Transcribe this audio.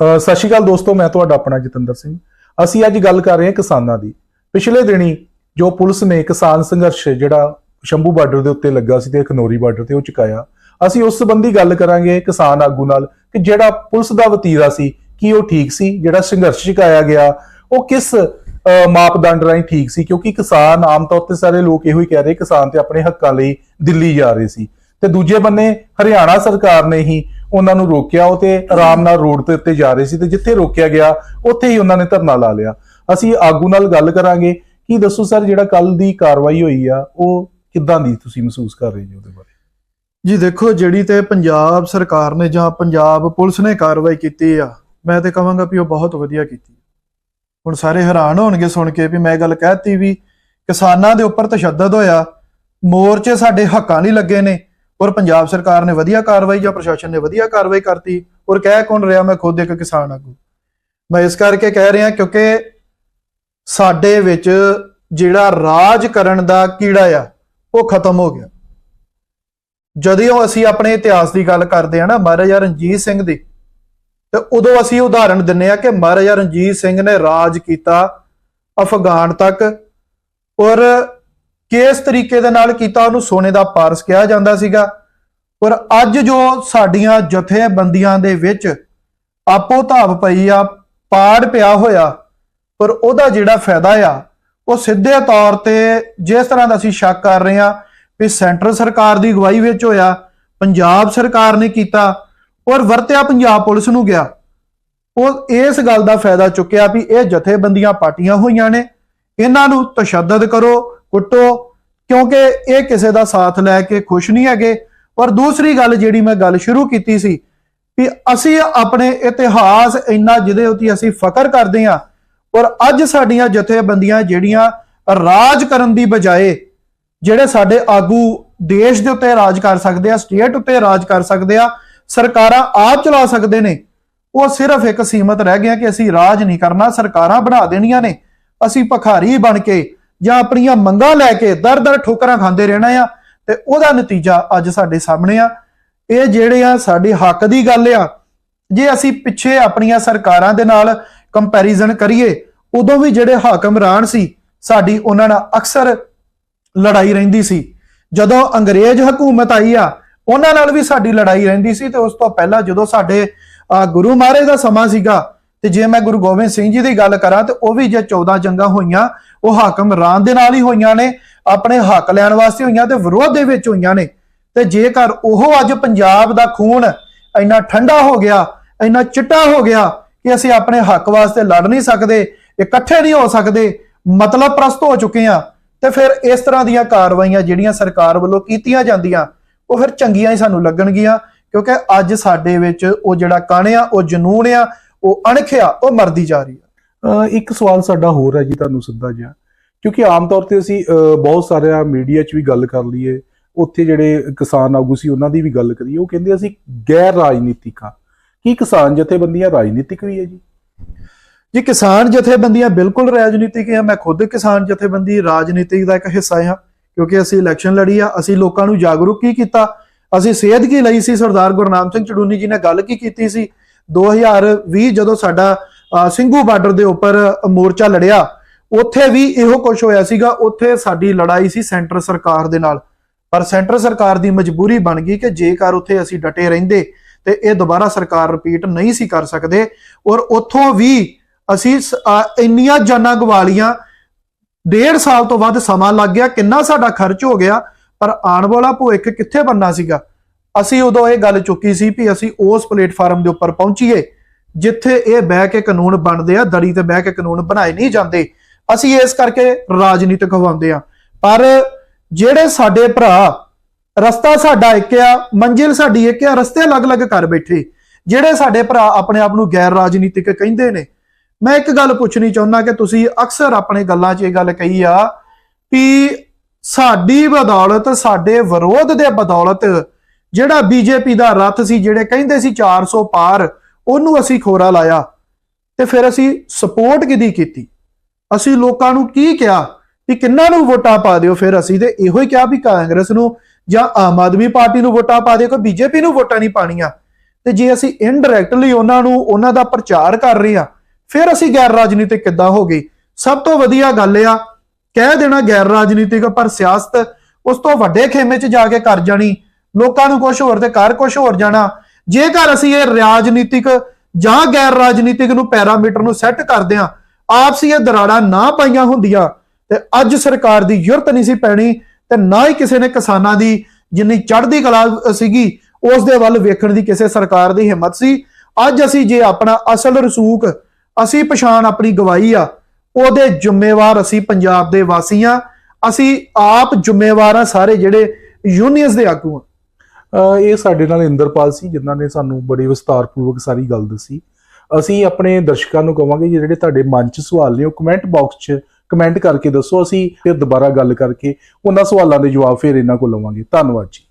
ਸਤਿ ਸ਼੍ਰੀ ਅਕਾਲ ਦੋਸਤੋ, ਮੈਂ ਤੁਹਾਡਾ ਆਪਣਾ ਜਤਿੰਦਰ ਸਿੰਘ। ਅਸੀਂ ਅੱਜ ਗੱਲ ਕਰ ਰਹੇ ਹਾਂ ਕਿਸਾਨਾਂ ਦੀ। ਪਿਛਲੇ ਦਿਨੀ ਜੋ ਪੁਲਿਸ ਨੇ ਕਿਸਾਨ ਸੰਘਰਸ਼ ਜਿਹੜਾ ਸ਼ੰਭੂ ਬਾਰਡਰ ਦੇ ਉੱਤੇ ਲੱਗਾ ਸੀ ਤੇ ਖਨੌਰੀ ਬਾਰਡਰ ਤੇ ਉਹ ਚੁਕਾਇਆ, ਅਸੀਂ ਉਸ ਸੰਬੰਧੀ ਗੱਲ ਕਰਾਂਗੇ ਕਿਸਾਨ ਆਗੂ ਨਾਲ ਕਿ ਜਿਹੜਾ ਪੁਲਿਸ ਦਾ ਵਤੀਰਾ ਸੀ, ਕੀ ਉਹ ਠੀਕ ਸੀ, ਜਿਹੜਾ ਸੰਘਰਸ਼ ਚੁਕਾਇਆ ਗਿਆ, ਉਹ ਕਿਸ ਮਾਪਦੰਡ ਰਾਹੀਂ ਠੀਕ ਸੀ, ਕਿਉਂਕਿ ਕਿਸਾਨ ਆਮ ਤੌਰ ਤੇ ਸਾਰੇ ਲੋਕ ਇਹੋ ਹੀ ਕਹਿ ਰਹੇ ਕਿਸਾਨ ਤੇ ਆਪਣੇ ਹੱਕਾਂ ਲਈ ਦਿੱਲੀ ਜਾ ਰਹੇ ਸੀ। ਤੇ ਦੂਜੇ ਬੰਨੇ ਹਰਿਆਣਾ ਸਰਕਾਰ ਨੇ ਹੀ ਉਹਨਾਂ ਨੂੰ ਰੋਕਿਆ, ਉਹ ਤੇ ਆਰਾਮ ਨਾਲ ਰੋਡ ਤੇ ਉੱਤੇ ਜਾ ਰਹੇ ਸੀ ਤੇ ਜਿੱਥੇ ਰੋਕਿਆ ਗਿਆ, ਉੱਥੇ ਹੀ ਉਹਨਾਂ ਨੇ ਧਰਨਾ ਲਾ ਲਿਆ। ਅਸੀਂ ਆਗੂ ਨਾਲ ਗੱਲ ਕਰਾਂਗੇ, ਕੀ ਦੱਸੋ ਸਰ ਜਿਹੜਾ ਕੱਲ ਦੀ ਕਾਰਵਾਈ ਹੋਈ ਆ, ਉਹ ਕਿੱਦਾਂ ਦੀ ਤੁਸੀਂ ਮਹਿਸੂਸ ਕਰ ਰਹੇ ਜੀ ਉਹਦੇ ਬਾਰੇ? ਜੀ ਦੇਖੋ, ਜਿਹੜੀ ਤੇ ਪੰਜਾਬ ਸਰਕਾਰ ਨੇ ਜਾਂ ਪੰਜਾਬ ਪੁਲਿਸ ਨੇ ਕਾਰਵਾਈ ਕੀਤੀ ਆ, ਮੈਂ ਤੇ ਕਹਾਂਗਾ ਵੀ ਉਹ ਬਹੁਤ ਵਧੀਆ ਕੀਤੀ। ਹੁਣ ਸਾਰੇ ਹੈਰਾਨ ਹੋਣਗੇ ਸੁਣ ਕੇ ਵੀ ਮੈਂ ਇਹ ਗੱਲ ਕਹਿਤੀ ਵੀ ਕਿਸਾਨਾਂ ਦੇ ਉੱਪਰ ਤਸ਼ੱਦਦ ਹੋਇਆ, ਮੋਰਚੇ ਸਾਡੇ ਹੱਕਾਂ ਲਈ ਲੱਗੇ ਨੇ ਔਰ ਪੰਜਾਬ ਸਰਕਾਰ ਨੇ ਵਧੀਆ ਕਾਰਵਾਈ ਜਾਂ ਪ੍ਰਸ਼ਾਸਨ ਨੇ ਵਧੀਆ ਕਾਰਵਾਈ ਕਰਤੀ, ਔਰ ਕਹਿ ਕੌਣ ਰਿਹਾ, ਮੈਂ ਖੁਦ ਇੱਕ ਕਿਸਾਨ ਆਗੂ। ਮੈਂ ਇਸ ਕਰਕੇ ਕਹਿ ਰਿਹਾ ਕਿਉਂਕਿ ਸਾਡੇ ਵਿੱਚ ਜਿਹੜਾ ਰਾਜ ਕਰਨ ਦਾ ਕੀੜਾ ਆ, ਉਹ ਖਤਮ ਹੋ ਗਿਆ। ਜਦੋਂ ਅਸੀਂ ਆਪਣੇ ਇਤਿਹਾਸ ਦੀ ਗੱਲ ਕਰਦੇ ਆ ਨਾ, ਮਹਾਰਾਜਾ ਰਣਜੀਤ ਸਿੰਘ ਦੀ, ਤੇ ਉਦੋਂ ਅਸੀਂ ਉਦਾਹਰਣ ਦਿੰਨੇ ਆ ਕਿ ਮਹਾਰਾਜਾ ਰਣਜੀਤ ਸਿੰਘ ਨੇ ਰਾਜ ਕੀਤਾ ਅਫਗਾਨ ਤੱਕ, ਔਰ ਕਿਸ ਤਰੀਕੇ ਦੇ ਨਾਲ ਕੀਤਾ ਉਹਨੂੰ ਸੋਨੇ ਦਾ ਪਾਰਸ ਕਿਹਾ ਜਾਂਦਾ ਸੀਗਾ? ਪਰ ਅੱਜ ਜੋ ਸਾਡੀਆਂ ਜਥੇਬੰਦੀਆਂ ਦੇ ਵਿੱਚ ਆਪੋ ਧਾਵ ਪਈ ਆ, ਪਾੜ ਪਿਆ ਹੋਇਆ, ਪਰ ਉਹਦਾ ਜਿਹੜਾ ਫਾਇਦਾ ਆ, ਉਹ ਸਿੱਧੇ ਤੌਰ ਤੇ ਜਿਸ ਤਰ੍ਹਾਂ ਦਾ ਅਸੀਂ ਸ਼ੱਕ ਕਰ ਰਹੇ ਆ ਵੀ ਸੈਂਟਰ ਸਰਕਾਰ ਦੀ ਅਗਵਾਈ ਵਿੱਚ ਹੋਇਆ, ਪੰਜਾਬ ਸਰਕਾਰ ਨੇ ਕੀਤਾ ਔਰ ਵਰਤਿਆ ਪੰਜਾਬ ਪੁਲਿਸ ਨੂੰ ਗਿਆ, ਉਹ ਇਸ ਗੱਲ ਦਾ ਫਾਇਦਾ ਚੁੱਕਿਆ ਵੀ ਇਹ ਜਥੇਬੰਦੀਆਂ ਪਾਰਟੀਆਂ ਹੋਈਆਂ ਨੇ, ਇਹਨਾਂ ਨੂੰ ਤਸ਼ੱਦਦ ਕਰੋ ਕੁੱਟੋ, ਕਿਉਂਕਿ ਇਹ ਕਿਸੇ ਦਾ ਸਾਥ ਲੈ ਕੇ ਖੁਸ਼ ਨਹੀਂ ਹੈਗੇ। ਔਰ ਦੂਸਰੀ ਗੱਲ ਜਿਹੜੀ ਮੈਂ ਗੱਲ ਸ਼ੁਰੂ ਕੀਤੀ ਸੀ ਕਿ ਅਸੀਂ ਆਪਣੇ ਇਤਿਹਾਸ ਇੰਨਾ ਜਿਹਦੇ ਉੱਤੇ ਅਸੀਂ ਫਕਰ ਕਰਦੇ ਹਾਂ, ਔਰ ਅੱਜ ਸਾਡੀਆਂ ਜਥੇਬੰਦੀਆਂ ਜਿਹੜੀਆਂ ਰਾਜ ਕਰਨ ਦੀ ਬਜਾਏ ਜਿਹੜੇ ਸਾਡੇ ਆਗੂ ਦੇਸ਼ ਦੇ ਉੱਤੇ ਰਾਜ ਕਰ ਸਕਦੇ ਆ, ਸਟੇਟ ਉੱਤੇ ਰਾਜ ਕਰ ਸਕਦੇ ਆ, ਸਰਕਾਰਾਂ ਆਪ ਚਲਾ ਸਕਦੇ ਨੇ, ਉਹ ਸਿਰਫ ਇੱਕ ਸੀਮਤ ਰਹਿ ਗਿਆ ਕਿ ਅਸੀਂ ਰਾਜ ਨਹੀਂ ਕਰਨਾ, ਸਰਕਾਰਾਂ ਬਣਾ ਦੇਣੀਆਂ ਨੇ, ਅਸੀਂ ਭਖਾਰੀ ਬਣ ਕੇ ਜਾਂ ਆਪਣੀਆਂ ਮੰਗਾਂ ਲੈ ਕੇ ਦਰ-ਦਰ ਠੋਕਰਾਂ ਖਾਂਦੇ ਰਹਿਣਾ ਆ ਤੇ ਉਹਦਾ ਨਤੀਜਾ ਅੱਜ ਸਾਡੇ ਸਾਹਮਣੇ ਆ। ਇਹ ਜਿਹੜੇ ਆ ਸਾਡੇ ਹੱਕ ਦੀ ਗੱਲ ਆ। ਜੇ ਅਸੀਂ ਪਿੱਛੇ ਆਪਣੀਆਂ ਸਰਕਾਰਾਂ ਦੇ ਨਾਲ ਕੰਪੈਰੀਜ਼ਨ ਕਰੀਏ ਉਦੋਂ ਵੀ ਜਿਹੜੇ ਹਾਕਮਰਾਨ ਸੀ ਸਾਡੀ ਉਹਨਾਂ ਨਾਲ ਅਕਸਰ ਲੜਾਈ ਰਹਿੰਦੀ ਸੀ। ਜਦੋਂ ਅੰਗਰੇਜ਼ ਹਕੂਮਤ ਆਈ ਆ ਉਹਨਾਂ ਨਾਲ ਵੀ ਸਾਡੀ ਲੜਾਈ ਰਹਿੰਦੀ ਸੀ ਤੇ ਉਸ ਤੋਂ ਪਹਿਲਾਂ ਜਦੋਂ ਸਾਡੇ ਅਹ, ਗੁਰੂ ਮਹਾਰਾਜ ਦਾ ਸਮਾਂ ਸੀਗਾ ਤੇ ਜੇ ਮੈਂ ਗੁਰੂ ਗੋਬਿੰਦ ਸਿੰਘ ਜੀ ਦੀ ਗੱਲ ਕਰਾਂ ਤੇ ਉਹ ਵੀ ਜੇ 14 ਜੰਗਾਂ ਹੋਈਆਂ ਉਹ ਹਾਕਮਰਾਨ ਦੇ ਨਾਲ ਹੀ ਹੋਈਆਂ ਨੇ, ਆਪਣੇ ਹੱਕ ਲੈਣ ਵਾਸਤੇ ਹੋਈਆਂ ਤੇ ਵਿਰੋਧ ਦੇ ਵਿੱਚ ਹੋਈਆਂ ਨੇ। ਤੇ ਜੇਕਰ ਉਹ ਅੱਜ ਪੰਜਾਬ ਦਾ ਖੂਨ ਇੰਨਾ ਠੰਡਾ ਹੋ ਗਿਆ, ਇੰਨਾ ਚਿੱਟਾ ਹੋ ਗਿਆ ਕਿ ਅਸੀਂ ਆਪਣੇ ਹੱਕ ਵਾਸਤੇ ਲੜ ਨਹੀਂ ਸਕਦੇ, ਇਕੱਠੇ ਨਹੀਂ ਹੋ ਸਕਦੇ, ਮਤਲਬ ਪ੍ਰਸਤ ਹੋ ਚੁੱਕੇ ਆ ਤੇ ਫਿਰ ਇਸ ਤਰ੍ਹਾਂ ਦੀਆਂ ਕਾਰਵਾਈਆਂ ਜਿਹੜੀਆਂ ਸਰਕਾਰ ਵੱਲੋਂ ਕੀਤੀਆਂ ਜਾਂਦੀਆਂ, ਉਹ ਫਿਰ ਚੰਗੀਆਂ ਹੀ ਸਾਨੂੰ ਲੱਗਣਗੀਆਂ, ਕਿਉਂਕਿ ਅੱਜ ਸਾਡੇ ਵਿੱਚ ਉਹ ਜਿਹੜਾ ਕਣ ਉਹ ਜਨੂਨ ਆ, ਉਹ ਅਣਖ ਆ ਉਹ ਮਰਦੀ ਜਾ ਰਹੀ ਆ। ਇੱਕ ਸਵਾਲ ਸਾਡਾ ਹੋਰ ਹੈ ਜੀ ਤੁਹਾਨੂੰ ਸਿੱਧਾ ਜਿਹਾ। ਕਿਉਂਕਿ ਆਮ ਤੌਰ ਤੇ ਅਸੀਂ ਬਹੁਤ ਸਾਰਿਆਂ ਮੀਡੀਆ 'ਚ ਵੀ ਗੱਲ ਕਰ ਲਈਏ, ਉੱਥੇ ਜਿਹੜੇ ਕਿਸਾਨ ਆਗੂ ਸੀ ਉਹਨਾਂ ਦੀ ਵੀ ਗੱਲ ਕਰੀਏ, ਉਹ ਕਹਿੰਦੇ ਅਸੀਂ ਗੈਰ ਰਾਜਨੀਤਿਕ। ਆ ਕੀ ਕਿਸਾਨ ਜਥੇਬੰਦੀਆਂ ਰਾਜਨੀਤਿਕ ਵੀ ਹੈ ਜੀ? ਜੀ, ਕਿਸਾਨ ਜਥੇਬੰਦੀਆਂ ਬਿਲਕੁਲ ਰਾਜਨੀਤਿਕ ਆ ਮੈਂ ਖੁਦ ਕਿਸਾਨ ਜਥੇਬੰਦੀ ਰਾਜਨੀਤਿਕ ਦਾ ਇੱਕ ਹਿੱਸਾ ਹਾਂ, ਕਿਉਂਕਿ ਅਸੀਂ ਇਲੈਕਸ਼ਨ ਲੜੀ ਆ, ਅਸੀਂ ਲੋਕਾਂ ਨੂੰ ਜਾਗਰੂਕ ਕੀ ਕੀਤਾ? ਅਸੀਂ ਸੇਧ ਕੀ ਲਈ ਸੀ? ਸਰਦਾਰ ਗੁਰਨਾਮ ਸਿੰਘ ਚੜੂਨੀ ਜੀ ਨੇ ਗੱਲ ਕੀ ਕੀਤੀ ਸੀ? 2020 ਜਦੋਂ ਸਾਡਾ ਸਿੰਘੂ ਬਾਰਡਰ ਦੇ ਉੱਪਰ ਮੋਰਚਾ ਲੜਿਆ। ਉੱਥੇ ਵੀ ਇਹੋ ਕੁਝ ਹੋਇਆ ਸੀਗਾ। ਉੱਥੇ ਸਾਡੀ ਲੜਾਈ ਸੀ ਸੈਂਟਰ ਸਰਕਾਰ ਦੇ ਨਾਲ। ਪਰ ਸੈਂਟਰ ਸਰਕਾਰ ਦੀ ਮਜਬੂਰੀ ਬਣ ਗਈ ਕਿ ਜੇਕਰ ਉੱਥੇ ਅਸੀਂ ਡਟੇ ਰਹਿੰਦੇ ਤੇ ਇਹ ਦੁਬਾਰਾ ਸਰਕਾਰ ਰਿਪੀਟ ਨਹੀਂ ਸੀ ਕਰ ਸਕਦੇ ਔਰ ਉੱਥੋਂ ਵੀ ਅਸੀਂ ਇੰਨੀਆਂ ਜਾਨਾਂ ਗਵਾ ਡੇਢ ਸਾਲ ਤੋਂ ਵੱਧ ਸਮਾਂ ਲੱਗ ਗਿਆ, ਕਿੰਨਾ ਸਾਡਾ ਖਰਚ ਹੋ ਗਿਆ, ਪਰ ਆਉਣ ਵਾਲਾ ਭਵਿੱਖ ਕਿੱਥੇ ਬੰਨਾ ਸੀਗਾ? ਅਸੀਂ ਉਦੋਂ ਇਹ ਗੱਲ ਚੁੱਕੀ ਸੀ ਵੀ ਅਸੀਂ ਉਸ ਪਲੇਟਫਾਰਮ ਦੇ ਉੱਪਰ ਪਹੁੰਚੀਏ। ਜਿੱਥੇ ਇਹ ਬਹਿ ਕੇ ਕਾਨੂੰਨ ਬਣਦੇ ਆ, ਦੜੀ ਤੇ ਬਹਿ ਕੇ ਕਾਨੂੰਨ ਬਣਾਏ ਨਹੀਂ ਜਾਂਦੇ, ਅਸੀਂ ਇਸ ਕਰਕੇ ਰਾਜਨੀਤਿਕ ਹਵਾਉਂਦੇ ਆ। ਪਰ ਜਿਹੜੇ ਸਾਡੇ ਭਰਾ, ਰਸਤਾ ਸਾਡਾ ਇੱਕ ਆ, ਮੰਜ਼ਿਲ ਸਾਡੀ ਇੱਕ ਆ, ਰਸਤੇ ਅਲੱਗ-ਅਲੱਗ ਕਰ ਬੈਠੇ। ਜਿਹੜੇ ਸਾਡੇ ਭਰਾ ਆਪਣੇ ਆਪ ਨੂੰ ਗੈਰ ਰਾਜਨੀਤਿਕ ਕਹਿੰਦੇ ਨੇ, ਮੈਂ ਇੱਕ ਗੱਲ ਪੁੱਛਣੀ ਚਾਹੁੰਦਾ ਕਿ ਤੁਸੀਂ ਅਕਸਰ ਆਪਣੇ ਗੱਲਾਂ 'ਚ ਇਹ ਗੱਲ ਕਹੀ ਆ ਵੀ ਸਾਡੀ ਬਦੌਲਤ, ਸਾਡੇ ਵਿਰੋਧ ਦੇ ਬਦੌਲਤ ਜਿਹੜਾ ਬੀਜੇਪੀ ਦਾ ਰੱਥ ਸੀ, ਜਿਹੜੇ ਕਹਿੰਦੇ ਸੀ 400 ਪਾਰ ਉਹਨੂੰ ਅਸੀਂ ਖੋਰਾ ਲਾਇਆ ਤੇ ਫਿਰ ਅਸੀਂ ਸਪੋਰਟ ਕਿਹਦੀ ਕੀਤੀ? ਅਸੀਂ ਲੋਕਾਂ ਨੂੰ ਕੀ ਕਿਹਾ ਵੀ ਕਿੰਨਾਂ ਨੂੰ ਵੋਟਾਂ ਪਾ ਦਿਓ? ਫਿਰ ਅਸੀਂ ਤੇ ਇਹੋ ਹੀ ਕਿਹਾ ਵੀ ਕਾਂਗਰਸ ਨੂੰ ਜਾਂ ਆਮ ਆਦਮੀ ਪਾਰਟੀ ਨੂੰ ਵੋਟਾਂ ਪਾ ਦਿਓ ਕੋਈ ਬੀਜੇਪੀ ਨੂੰ ਵੋਟਾਂ ਨਹੀਂ ਪਾਣੀਆਂ ਤੇ ਜੇ ਅਸੀਂ ਇਨਡਾਇਰੈਕਟਲੀ ਉਹਨਾਂ ਨੂੰ, ਉਹਨਾਂ ਦਾ ਪ੍ਰਚਾਰ ਕਰ ਰਹੇ ਆ ਫਿਰ ਅਸੀਂ ਗੈਰ ਰਾਜਨੀਤਿਕ ਕਿੱਦਾਂ ਹੋ ਗਈ ਸਭ ਤੋਂ ਵਧੀਆ ਗੱਲ ਆ, ਕਹਿ ਦੇਣਾ ਗੈਰ ਰਾਜਨੀਤਿਕ, ਪਰ ਸਿਆਸਤ ਉਸ ਤੋਂ ਵੱਡੇ ਖੇਮੇ 'ਚ ਜਾ ਕੇ ਕਰ ਜਾਣੀ। ਲੋਕਾਂ ਨੂੰ ਕੁਝ ਹੋਰ ਤੇ ਕਰ ਕੁਝ ਹੋਰ ਜਾਣਾ। ਜੇਕਰ ਅਸੀਂ ਇਹ ਰਾਜਨੀਤਿਕ ਜਾਂ ਗੈਰ ਰਾਜਨੀਤਿਕ ਨੂੰ ਪੈਰਾਮੀਟਰ ਨੂੰ ਸੈੱਟ ਕਰਦੇ ਆ ਆਪਸੀ ਇਹ ਦਰਾੜਾਂ ਨਾ ਪਾਈਆਂ ਹੁੰਦੀਆਂ, ਤੇ ਅੱਜ ਸਰਕਾਰ ਦੀ ਯੁਰਤ ਨਹੀਂ ਸੀ ਪੈਣੀ, ਤੇ ਨਾ ਹੀ ਕਿਸੇ ਨੇ ਕਿਸਾਨਾਂ ਦੀ ਜਿੰਨੀ ਚੜ੍ਹਦੀ ਕਲਾ ਸੀਗੀ, ਉਸ ਦੇ ਵੱਲ ਵੇਖਣ ਦੀ ਕਿਸੇ ਸਰਕਾਰ ਦੀ ਹਿੰਮਤ ਸੀ। ਅੱਜ ਅਸੀਂ ਜੇ ਆਪਣਾ ਅਸਲ ਰਸੂਖ, ਅਸੀਂ ਪਛਾਣ ਆਪਣੀ ਗਵਾਈ ਆ, ਉਹਦੇ ਜ਼ਿੰਮੇਵਾਰ ਅਸੀਂ ਪੰਜਾਬ ਦੇ ਵਾਸੀ ਆ ਅਸੀਂ ਆਪ ਜ਼ਿੰਮੇਵਾਰ ਆ ਸਾਰੇ ਜਿਹੜੇ ਯੂਨੀਅਨਸ ਦੇ ਆਗੂ ਆ ਇਹ ਸਾਡੇ ਨਾਲ ਇੰਦਰਪਾਲ ਸੀ, ਜਿਨ੍ਹਾਂ ਨੇ ਸਾਨੂੰ ਬੜੀ ਵਿਸਤਾਰਪੂਰਵਕ ਸਾਰੀ ਗੱਲ ਦੱਸੀ। ਅਸੀਂ ਆਪਣੇ ਦਰਸ਼ਕਾਂ ਨੂੰ ਕਵਾਂਗੇ ਕਿ ਜਿਹੜੇ ਤੁਹਾਡੇ ਮਨ 'ਚ ਸਵਾਲ ਨੇ, ਉਹ ਕਮੈਂਟ ਬਾਕਸ 'ਚ ਕਮੈਂਟ ਕਰਕੇ ਦੱਸੋ। ਅਸੀਂ ਫਿਰ ਦੁਬਾਰਾ ਗੱਲ ਕਰਕੇ ਉਹਨਾਂ ਸਵਾਲਾਂ ਦੇ ਜਵਾਬ ਫਿਰ ਇਹਨਾਂ ਕੋਲ ਲਵਾਂਗੇ। ਧੰਨਵਾਦ ਜੀ।